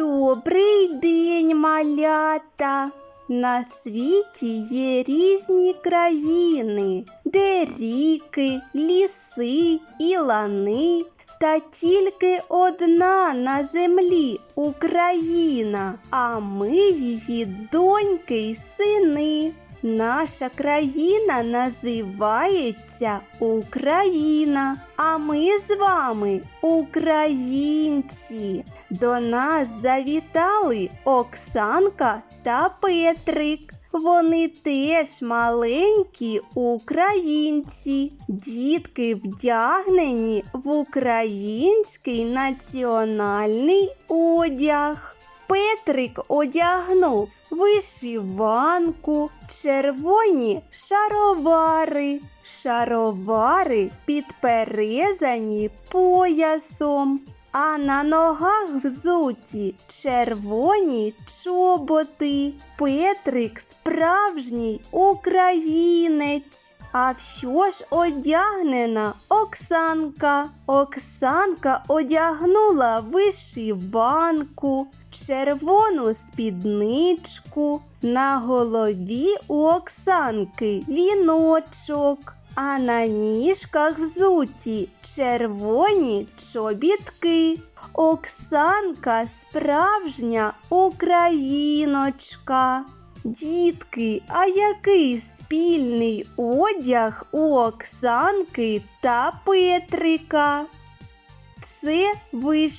Добрий день, малята! На світі є різні країни, де ріки, ліси і лани, та тільки одна на землі Україна, а ми її доньки й сини. Наша країна називається Україна, а ми з вами українці. До нас завітали Оксанка та Петрик. Вони теж маленькі українці. Дітки вдягнені в український національний одяг. Петрик одягнув вишиванку, червоні шаровари, шаровари підперезані поясом, а на ногах взуті червоні чоботи. Петрик справжній українець. А що ж одягнена Оксанка? Оксанка одягнула вишиванку, червону спідничку. На голові у Оксанки віночок, а на ніжках взуті червоні чобітки. Оксанка справжня україночка. Дітки, а який спільний одяг у Оксанки та Петрика? Це вишиванка,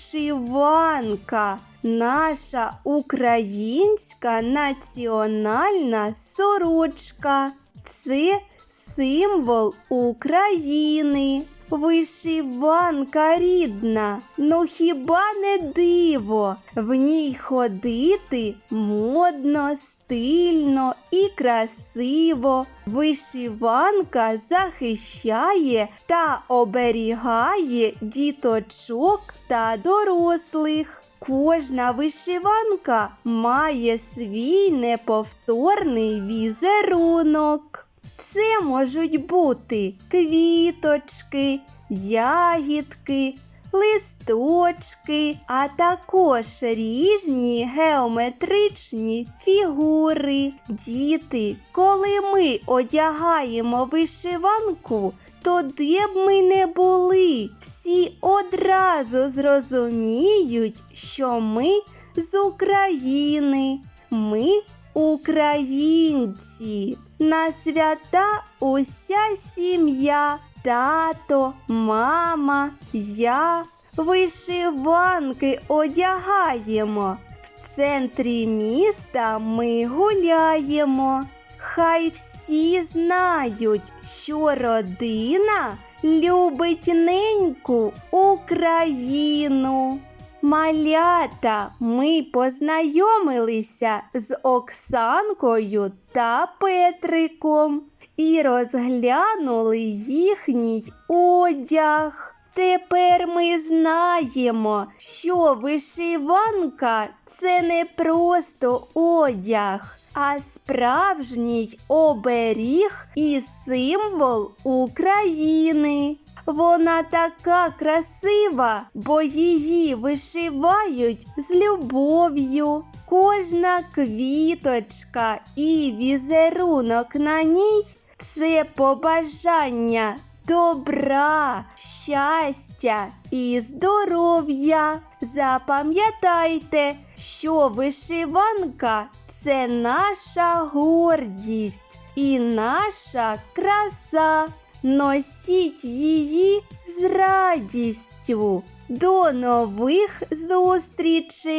наша українська національна сорочка. Це символ України. Вишиванка рідна, ну хіба не диво? В ній ходити модно, стильно і красиво. Вишиванка захищає та оберігає діточок та дорослих. Кожна вишиванка має свій неповторний візерунок. Це можуть бути квіточки, ягідки, листочки, а також різні геометричні фігури. Діти, коли ми одягаємо вишиванку, то де б ми не були, всі одразу зрозуміють, що ми з України. Ми українці. На свята уся сім'я, тато, мама, я вишиванки одягаємо. В центрі міста ми гуляємо. Хай всі знають, що родина любить неньку Україну. Малята, ми познайомилися з Оксанкою та Петриком і розглянули їхній одяг. Тепер ми знаємо, що вишиванка це не просто одяг, а справжній оберіг і символ України. Вона така красива, бо її вишивають з любов'ю. Кожна квіточка і візерунок на ній це побажання добра, щастя і здоров'я. Запам'ятайте, що вишиванка це наша гордість і наша краса. Носіть її з радістю. До нових зустрічей!